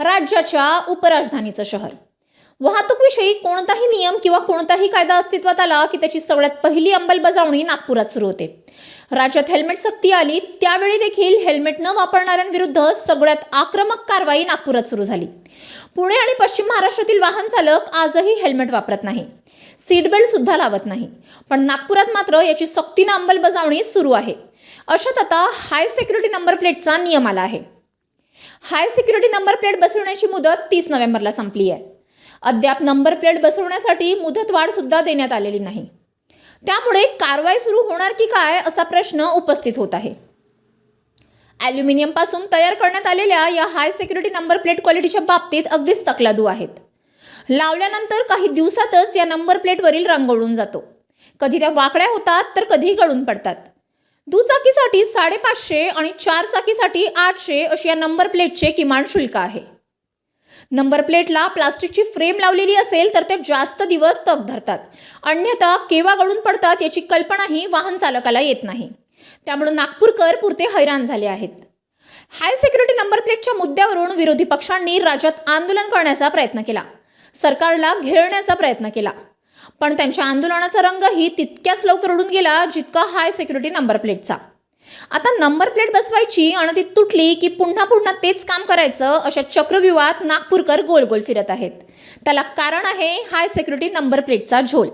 राज्याच्या उपराजधानीचं शहर. वाहतूकविषयी कोणताही नियम किंवा कोणताही कायदा अस्तित्वात आला की त्याची सगळ्यात पहिली अंमलबजावणी नागपुरात सुरू होते. राज्यात हेल्मेट सक्ती आली त्यावेळी देखील हेल्मेट न वापरणाऱ्यांविरुद्ध सगळ्यात आक्रमक कारवाई नागपुरात सुरू झाली. पुणे आणि पश्चिम महाराष्ट्रातील वाहन चालक आजही हेल्मेट वापरत नाही. सीट बेल्ट सुद्धा लावत नाही. पण नागपुरात मात्र याची सक्तीनं अंमलबजावणी सुरू आहे. अशात आता हाय सिक्युरिटी नंबर प्लेटचा नियम आला आहे. हाय सिक्युरिटी नंबर प्लेट बसवण्याची मुदत तीस नोव्हेंबरला संपली आहे. अद्याप नंबर प्लेट बसवण्यासाठी मुदतवाढसुद्धा देण्यात आलेली नाही. त्यामुळे कारवाई सुरू होणार की काय असा प्रश्न उपस्थित होत आहे. ॲल्युमिनियमपासून तयार करण्यात आलेल्या या हाय सिक्युरिटी नंबर प्लेट क्वालिटीच्या बाबतीत अगदीच तकलादू आहेत. लावल्यानंतर काही दिवसातच या नंबर प्लेटवरील रंगवळून जातो. कधी त्या वाकड्या होतात तर कधी गळून पडतात. दुचाकीसाठी साडेपाचशे आणि चार चाकीसाठी आठशे अशी या नंबर प्लेटचे किमान शुल्क आहे. नंबर प्लेटला प्लास्टिकची फ्रेम लावलेली असेल तर ते जास्त दिवस तग धरतात. अन्यथा केव्हा गळून पडतात याची कल्पनाही वाहन चालकाला येत नाही. त्यामुळे नागपूरकर पुरते हैराण झाले आहेत. हाय सिक्युरिटी नंबर प्लेटच्या मुद्द्यावरून विरोधी पक्षांनी राज्यात आंदोलन करण्याचा प्रयत्न केला. सरकारला घेरण्याचा प्रयत्न केला. पण त्यांच्या आंदोलनाचा रंगही तितक्याच लवकर उडून गेला जितका हाय सिक्युरिटी नंबर प्लेटचा. आता नंबर प्लेट बसवायची आणि ती तुटली की पुन्हा पुन्हा तेच काम करायचं अशा चक्रव्यूहात नागपूरकर गोल गोल फिरत आहेत. त्याला कारण आहे हाय सिक्युरिटी नंबर प्लेटचा झोल.